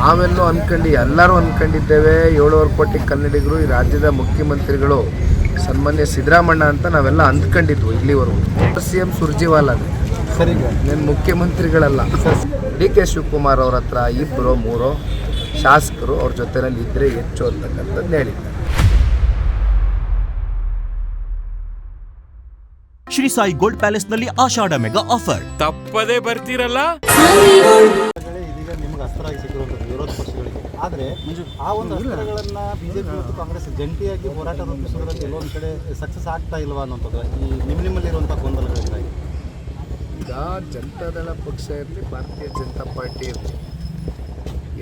ನಾವೆಲ್ಲೋ ಅಂದ್ಕೊಂಡು ಎಲ್ಲರೂ ಅನ್ಕೊಂಡಿದ್ದೇವೆ. ಏಳುವರೆ ಕೋಟಿ ಕನ್ನಡಿಗರು ಈ ರಾಜ್ಯದ ಮುಖ್ಯಮಂತ್ರಿಗಳು ಸನ್ಮಾನ್ಯ ಸಿದ್ದರಾಮಣ್ಣ ಅಂತ ನಾವೆಲ್ಲ ಅಂದ್ಕೊಂಡಿದ್ವು ಇಲ್ಲಿವರೆಗೂ. ಸಿ ಎಂ ಸುರುಜೀವಾಲ್ ಅದು. ಸರಿ. నేను ಮುಖ್ಯಮಂತ್ರಿಗಳಲ್ಲ. ಡಿ ಕೆ ಶಿವಕುಮಾರ್ ಅವ್ರ ಹತ್ರ ಇಬ್ಬರು ಮೂರು ಶಾಸಕರು ಅವ್ರ ಜೊತೆನಲ್ಲಿ ಇದ್ದರೆ ಹೆಚ್ಚು ಅಂತಕ್ಕಂಥದ್ದು ಹೇಳಿದ್ದಾರೆ. ಶ್ರೀ ಸಾಯಿ ಗೋಲ್ಡ್ ಪ್ಯಾಲೇಸ್ನಲ್ಲಿ ಆಷಾಢ ಮೆಗಾ ಆಫರ್. ತಪ್ಪದೇ ಬರ್ತೀರಲ್ಲ? ಅಸ್ತ್ರವಾಗಿ ಸಿಕ್ಕಿರುವಂಥದ್ದು ವಿರೋಧ ಪಕ್ಷಗಳಿಗೆ. ಆದರೆ ಆ ಒಂದು ಅಸ್ತ್ರಗಳನ್ನು ಬಿಜೆಪಿ ಮತ್ತು ಕಾಂಗ್ರೆಸ್ ಜಂಟಿಯಾಗಿ ಹೋರಾಟ ರೂಪಿಸೋದ್ರಲ್ಲಿ ಕೆಲವೊಂದು ಕಡೆ ಸಕ್ಸಸ್ ಆಗ್ತಾ ಇಲ್ವಾ ಅನ್ನೋಂಥದ್ದು ಈ ನಿಮ್ಮ ನಿಮ್ಮಲ್ಲಿರುವಂಥ ಗೊಂದಲಗಳಿಂದಾಗಿ ಈಗ ಜನತಾದಳ ಪಕ್ಷ ಇರಲಿ ಭಾರತೀಯ ಜನತಾ ಪಾರ್ಟಿ ಇರಲಿ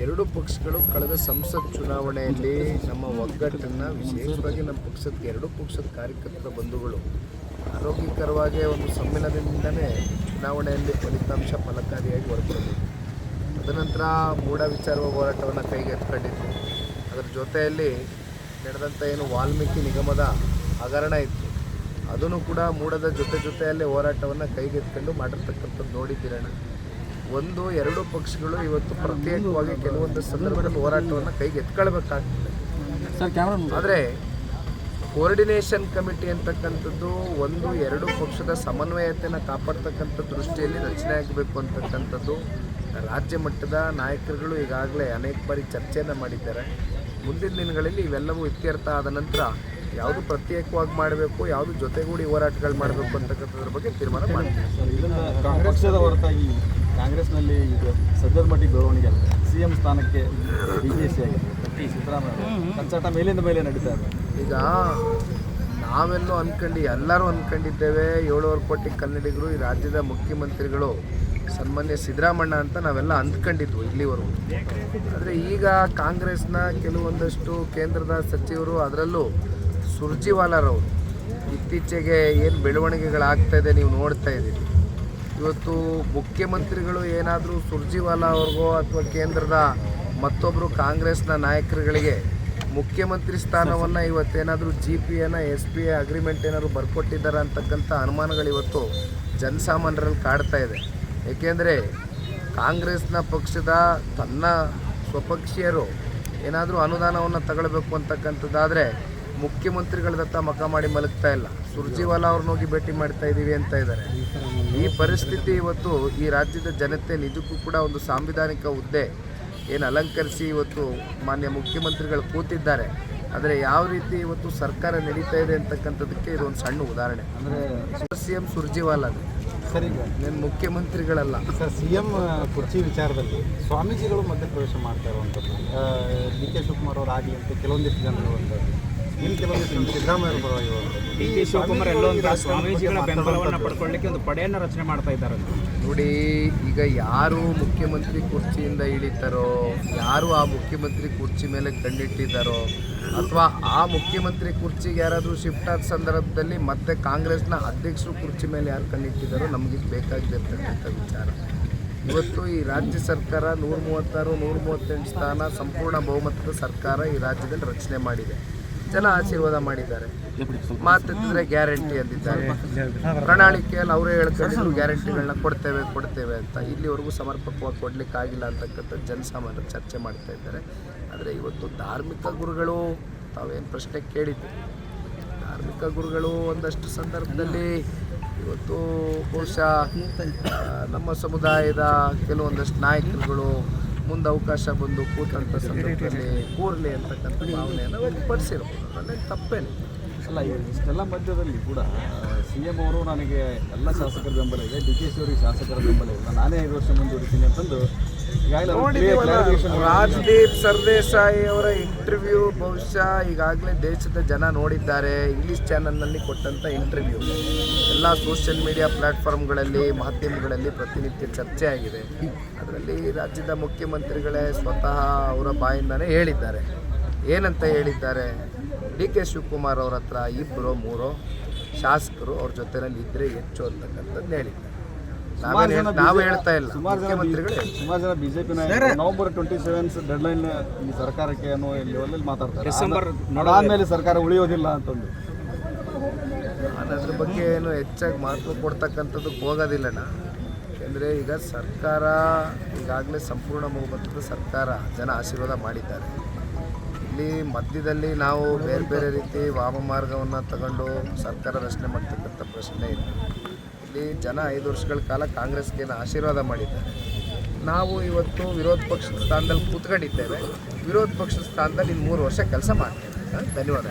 ಎರಡು ಪಕ್ಷಗಳು ಕಳೆದ ಸಂಸತ್ ಚುನಾವಣೆಯಲ್ಲಿ ನಮ್ಮ ಒಗ್ಗಟ್ಟನ್ನು ವಿಶೇಷವಾಗಿ ನಮ್ಮ ಪಕ್ಷದ ಎರಡು ಪಕ್ಷದ ಕಾರ್ಯಕರ್ತರ ಬಂಧುಗಳು ಆರೋಗ್ಯಕರವಾಗಿ ಒಂದು ಸಮ್ಮೇಳನದಿಂದಲೇ ಚುನಾವಣೆಯಲ್ಲಿ ಫಲಿತಾಂಶ ಫಲಕಾರಿಯಾಗಿ ಹೊರಬಂದಿದೆ ತದನಂತರ ಮೂಢ ವಿಚಾರ ಹೋರಾಟವನ್ನು ಕೈಗೆತ್ಕೊಂಡಿತ್ತು ಅದರ ಜೊತೆಯಲ್ಲಿ ನಡೆದಂಥ ಏನು ವಾಲ್ಮೀಕಿ ನಿಗಮದ ಹಗರಣ ಇತ್ತು. ಅದನ್ನು ಕೂಡ ಮೂಡದ ಜೊತೆ ಜೊತೆಯಲ್ಲೇ ಹೋರಾಟವನ್ನು ಕೈಗೆತ್ಕೊಂಡು ಮಾಡಿರ್ತಕ್ಕಂಥದ್ದು ನೋಡಿದ್ದೀರಣ ಒಂದು ಎರಡು ಪಕ್ಷಗಳು ಇವತ್ತು ಪ್ರತ್ಯೇಕವಾಗಿ ಕೆಲವೊಂದು ಸಂದರ್ಭದಲ್ಲಿ ಹೋರಾಟವನ್ನು ಕೈಗೆತ್ಕೊಳ್ಬೇಕಾಗ್ತದೆ ಸರ್ ಕ್ಯಾಮ್ರಾ ಆದರೆ ಕೋರ್ಡಿನೇಷನ್ ಕಮಿಟಿ ಅಂತಕ್ಕಂಥದ್ದು ಒಂದು ಎರಡು ಪಕ್ಷದ ಸಮನ್ವಯತೆಯನ್ನು ಕಾಪಾಡ್ತಕ್ಕಂಥ ದೃಷ್ಟಿಯಲ್ಲಿ ರಚನೆ ಆಗಬೇಕು ಅಂತಕ್ಕಂಥದ್ದು ರಾಜ್ಯ ಮಟ್ಟದ ನಾಯಕರುಗಳು ಈಗಾಗಲೇ ಅನೇಕ ಬಾರಿ ಚರ್ಚೆಯನ್ನು ಮಾಡಿದ್ದಾರೆ. ಮುಂದಿನ ದಿನಗಳಲ್ಲಿ ಇವೆಲ್ಲವೂ ಇತ್ಯರ್ಥ ಆದ ನಂತರ ಯಾವುದು ಪ್ರತ್ಯೇಕವಾಗಿ ಮಾಡಬೇಕು ಯಾವುದು ಜೊತೆಗೂಡಿ ಹೋರಾಟಗಳು ಮಾಡಬೇಕು ಅಂತಕ್ಕಂಥದ್ರ ಬಗ್ಗೆ ತೀರ್ಮಾನ ಮಾಡ್ತೀವಿ. ಇದನ್ನು ಹೊರತಾಗಿ ಕಾಂಗ್ರೆಸ್ನಲ್ಲಿ ಈಗ ಸದ್ಯದ ಮಟ್ಟಿಗೆ ಬೆಳವಣಿಗೆ ಅಲ್ಲ. ಸಿ ಎಂ ಸ್ಥಾನಕ್ಕೆ ಬಿ ಜೆ ಸಿ ಆಗಿದೆ ಸಿದ್ದರಾಮಯ್ಯ ಕಚ್ಚಾಟ ಮೇಲಿಂದ ಮೇಲೆ ನಡೀತಾ ಇದೆ. ಈಗ ನಾವೆಲ್ಲೋ ಅಂದ್ಕೊಂಡು ಎಲ್ಲರೂ ಅಂದ್ಕೊಂಡಿದ್ದೇವೆ ಏಳುವರೆ ಕೋಟಿ ಕನ್ನಡಿಗರು ಈ ರಾಜ್ಯದ ಮುಖ್ಯಮಂತ್ರಿಗಳು. ಸನ್ಮಾನ್ಯ ಸಿದ್ದರಾಮಣ್ಣ ಅಂತ ನಾವೆಲ್ಲ ಅಂದ್ಕೊಂಡಿದ್ವು ಇಲ್ಲಿವರೆಗೂ. ಆದರೆ ಈಗ ಕಾಂಗ್ರೆಸ್ನ ಕೆಲವೊಂದಷ್ಟು ಕೇಂದ್ರದ ಸಚಿವರು ಅದರಲ್ಲೂ ಸುರ್ಜಿವಾಲಾರವರು. ಇತ್ತೀಚೆಗೆ ಏನು ಬೆಳವಣಿಗೆಗಳಾಗ್ತಾ ಇದೆ ನೀವು ನೋಡ್ತಾ ಇದ್ದೀರಿ. ಇವತ್ತು ಮುಖ್ಯಮಂತ್ರಿಗಳು ಏನಾದರೂ ಸುರ್ಜಿವಾಲಾ ಅವ್ರಿಗೋ ಅಥವಾ ಕೇಂದ್ರದ ಮತ್ತೊಬ್ಬರು ಕಾಂಗ್ರೆಸ್ನ ನಾಯಕರುಗಳಿಗೆ ಮುಖ್ಯಮಂತ್ರಿ ಸ್ಥಾನವನ್ನು ಇವತ್ತೇನಾದರೂ G P N, S P A agreement ಏನಾದರೂ ಬರ್ಕೊಟ್ಟಿದ್ದಾರೆ ಅಂತಕ್ಕಂಥ ಅನುಮಾನಗಳು ಇವತ್ತು ಜನಸಾಮಾನ್ಯರಲ್ಲಿ ಕಾಡ್ತಾ ಇದೆ. ಏಕೆಂದರೆ ಕಾಂಗ್ರೆಸ್ನ ಪಕ್ಷದ ತನ್ನ ಸ್ವಪಕ್ಷೀಯರು ಏನಾದರೂ ಅನುದಾನವನ್ನು ತಗೊಳ್ಬೇಕು ಅಂತಕ್ಕಂಥದ್ದಾದರೆ ಮುಖ್ಯಮಂತ್ರಿಗಳದತ್ತ ಮಖ ಮಾಡಿ ಮಲಗ್ತಾ ಇಲ್ಲ. ಸುರ್ಜಿವಾಲಾ ಅವ್ರನ್ನ ಹೋಗಿ ಭೇಟಿ ಮಾಡ್ತಾ ಇದ್ದೀವಿ ಅಂತ ಇದ್ದಾರೆ ಈ ಪರಿಸ್ಥಿತಿ ಇವತ್ತು ಈ ರಾಜ್ಯದ ಜನತೆ ನಿಜಕ್ಕೂ ಕೂಡ ಒಂದು ಸಾಂವಿಧಾನಿಕ ಹುದ್ದೆ ಏನು ಅಲಂಕರಿಸಿ ಇವತ್ತು ಮಾನ್ಯ ಮುಖ್ಯಮಂತ್ರಿಗಳು ಕೂತಿದ್ದಾರೆ. ಆದರೆ ಯಾವ ರೀತಿ ಇವತ್ತು ಸರ್ಕಾರ ನಡೀತಾ ಇದೆ ಅಂತಕ್ಕಂಥದ್ದಕ್ಕೆ ಇದೊಂದು ಸಣ್ಣ ಉದಾಹರಣೆ. ಅಂದರೆ ಸಿ ಎಂ ಸುರ್ಜಿವಾಲಾನೆ ಸರ್ ಈಗ నేను ಮುಖ್ಯಮಂತ್ರಿಗಳಲ್ಲ. ಸರ್ ಸಿ ಎಂ ಕುರ್ಚಿ ವಿಚಾರದಲ್ಲಿ ಸ್ವಾಮೀಜಿಗಳು ಮಧ್ಯಪ್ರವೇಶ ಮಾಡ್ತಾ ಇರುವಂಥದ್ದು. ಡಿ ಕೆ ಶಿವಕುಮಾರ್ ಅವರು ಆಗಲಿ ಅಂತ ಕೆಲವೊಂದಿಷ್ಟು ಜನ ಇರುವಂಥದ್ದು ಸಿದ್ದರಾಮಯ್ಯ ಡಿ ಕೆ ಶಿವಕುಮಾರ್ ಎಲ್ಲೋ ಒಂದು ಸ್ವಾಮೀಜಿಗಳ ಬೆಂಬಲವನ್ನ ಪಡ್ಕೊಳ್ಳಿಕ್ಕೆ ಒಂದು ಪಡೆಯನ್ನ ರಚನೆ ಮಾಡ್ತಾ ಇದ್ದಾರೆ ನೋಡಿ ಈಗ ಯಾರು ಮುಖ್ಯಮಂತ್ರಿ ಕುರ್ಚಿಯಿಂದ ಇಳಿತಾರೋ ಯಾರು ಆ ಮುಖ್ಯಮಂತ್ರಿ ಕುರ್ಚಿ ಮೇಲೆ ಕಣ್ಣಿಟ್ಟಿದ್ದಾರೋ ಅಥವಾ ಆ ಮುಖ್ಯಮಂತ್ರಿ ಕುರ್ಚಿಗೆ ಯಾರಾದರೂ ಶಿಫ್ಟ್ ಆದ ಸಂದರ್ಭದಲ್ಲಿ ಮತ್ತೆ ಕಾಂಗ್ರೆಸ್ನ ಅಧ್ಯಕ್ಷರು ಕುರ್ಚಿ ಮೇಲೆ ಯಾರು ಕಣ್ಣಿಟ್ಟಿದ್ದಾರೋ ನಮಗೆ ಬೇಕಾಗಿರ್ತಕ್ಕಂಥ ವಿಚಾರ. ಇವತ್ತು ಈ ರಾಜ್ಯ ಸರ್ಕಾರ ನೂರ ಮೂವತ್ತಾರು ನೂರ ಮೂವತ್ತೆಂಟು ಸ್ಥಾನ ಸಂಪೂರ್ಣ ಬಹುಮತದ ಸರ್ಕಾರ ಈ ರಾಜ್ಯದಲ್ಲಿ ರಚನೆ ಮಾಡಿದೆ. ಜನ ಆಶೀರ್ವಾದ ಮಾಡಿದ್ದಾರೆ. ಮಾತಿದ್ರೆ ಗ್ಯಾರಂಟಿ ಅಂದಿದ್ದಾರೆ. ಪ್ರಣಾಳಿಕೆಯಲ್ಲಿ ಅವರೇ ಹೇಳ್ಕೊಂಡಿದ್ರು ಗ್ಯಾರಂಟಿಗಳನ್ನ ಕೊಡ್ತೇವೆ ಕೊಡ್ತೇವೆ ಅಂತ. ಇಲ್ಲಿವರೆಗೂ ಸಮರ್ಪಕವಾಗಿ ಕೊಡ್ಲಿಕ್ಕೆ ಆಗಿಲ್ಲ ಅಂತಕ್ಕಂಥ ಜನಸಾಮಾನ್ಯರು ಚರ್ಚೆ ಮಾಡ್ತಾ ಇದ್ದಾರೆ. ಆದರೆ ಇವತ್ತು ಧಾರ್ಮಿಕ ಗುರುಗಳು ತಾವೇನು ಪ್ರಶ್ನೆ ಕೇಳಿದ್ದು ಧಾರ್ಮಿಕ ಗುರುಗಳು ಒಂದಷ್ಟು ಸಂದರ್ಭದಲ್ಲಿ ಇವತ್ತು ಬಹುಶಃ ನಮ್ಮ ಸಮುದಾಯದ ಕೆಲವೊಂದಷ್ಟು ನಾಯಕರುಗಳು ಮುಂದೆ ಅವಕಾಶ ಬಂದು ಕೂತಂಥ ಸಂದರ್ಭದಲ್ಲಿ ಕೂರಲಿ ಅಂತಕ್ಕಂಥ ಭಾವನೆಯನ್ನು ವ್ಯಕ್ತಪಡಿಸಿರ್ಬೋದು. ಅದರಲ್ಲಿ ತಪ್ಪೇನಿಲ್ಲ. ಅಲ್ಲ ಇಷ್ಟೆಲ್ಲ ಮಧ್ಯದಲ್ಲಿ ಕೂಡ ಸಿ ಎಂ ಅವರು ನನಗೆ ಎಲ್ಲ ಶಾಸಕರ ಬೆಂಬಲ ಇದೆ ಡಿ ಕೆ ಸಿ ಅವರಿಗೆ ಶಾಸಕರ ಬೆಂಬಲ ಇಲ್ಲ ನಾನೇ ಐದು ವರ್ಷ ಮುಂದುವರಿತೀನಿ ಅಂತಂದು ರಾಜ್ದೀಪ್ ಸರ್ದೇಸಾಯಿ ಅವರ ಇಂಟರ್ವ್ಯೂ ಬಹುಶಃ ಈಗಾಗಲೇ ದೇಶದ ಜನ ನೋಡಿದ್ದಾರೆ ಇಂಗ್ಲಿಷ್ ಚಾನಲ್ನಲ್ಲಿ ಕೊಟ್ಟಂಥ ಇಂಟರ್ವ್ಯೂ ಎಲ್ಲ ಸೋಷಿಯಲ್ ಮೀಡಿಯಾ ಪ್ಲಾಟ್ಫಾರ್ಮ್ಗಳಲ್ಲಿ ಮಾಧ್ಯಮಗಳಲ್ಲಿ ಪ್ರತಿನಿತ್ಯ ಚರ್ಚೆ ಆಗಿದೆ ಅದರಲ್ಲಿ ರಾಜ್ಯದ ಮುಖ್ಯಮಂತ್ರಿಗಳೇ ಸ್ವತಃ ಅವರ ಬಾಯಿಂದನೇ ಹೇಳಿದ್ದಾರೆ. ಏನಂತ ಹೇಳಿದ್ದಾರೆ? ಡಿ ಕೆ ಶಿವಕುಮಾರ್ ಅವ್ರ ಹತ್ರ ಇಬ್ಬರು ಮೂರು ಶಾಸಕರು ಅವ್ರ ಜೊತೆನಲ್ಲಿ ಇದ್ದರೆ ಹೆಚ್ಚು ಅಂತಕ್ಕಂಥದ್ದು ಹೇಳಿದ್ದಾರೆ. ನಾವೇನು ನಾವು ಹೇಳ್ತಾ ಇಲ್ಲ. ಸುಮಾರು ಜನ ಮುಖ್ಯಮಂತ್ರಿಗಳು ಹೇಳ್ತಾರೆ. ಸುಮಾರು ಜನ BJP November twenty sevens deadline ಈ ಸರ್ಕಾರಕ್ಕೆ ಅನ್ನೋ ಲೆವೆಲಲ್ಲಿ ಮಾತಾಡ್ತಾರೆ. ಡಿಸೆಂಬರ್ ನೋಡಾದ್ಮೇಲೆ ಸರ್ಕಾರ ಉಳಿಯೋದಿಲ್ಲ ಅಂತಂದು. ನಾನು ಅದ್ರ ಬಗ್ಗೆ ಏನು ಹೆಚ್ಚಾಗಿ ಮಹತ್ವ ಕೊಡ್ತಕ್ಕಂಥದ್ದಕ್ಕೆ ಹೋಗೋದಿಲ್ಲಣ್ಣ. ಯಾಕೆಂದರೆ ಈಗ ಸರ್ಕಾರ ಈಗಾಗಲೇ ಸಂಪೂರ್ಣ ಬಹುಮತದ ಸರ್ಕಾರ ಜನ ಆಶೀರ್ವಾದ ಮಾಡಿದ್ದಾರೆ. ಇಲ್ಲಿ ಮಧ್ಯದಲ್ಲಿ ನಾವು ಬೇರೆ ಬೇರೆ ರೀತಿ ವಾಮಮಾರ್ಗವನ್ನು ತಗೊಂಡು ಸರ್ಕಾರ ರಚನೆ ಮಾಡ್ತಕ್ಕಂಥ ಪ್ರಶ್ನೆ ಇದೆ. ಇಲ್ಲಿ ಜನ ಐದು ವರ್ಷಗಳ ಕಾಲ ಕಾಂಗ್ರೆಸ್ಗೆ ಆಶೀರ್ವಾದ ಮಾಡಿದ್ದಾರೆ? ನಾವು ಇವತ್ತು ವಿರೋಧ ಪಕ್ಷದ ಸ್ಥಾನದಲ್ಲಿ ಕೂತ್ಕೊಂಡಿದ್ದೇವೆ. ವಿರೋಧ ಪಕ್ಷದ ಸ್ಥಾನದಲ್ಲಿ ಇನ್ನು ಮೂರು ವರ್ಷ ಕೆಲಸ ಮಾಡ್ತೇವೆ. ಧನ್ಯವಾದ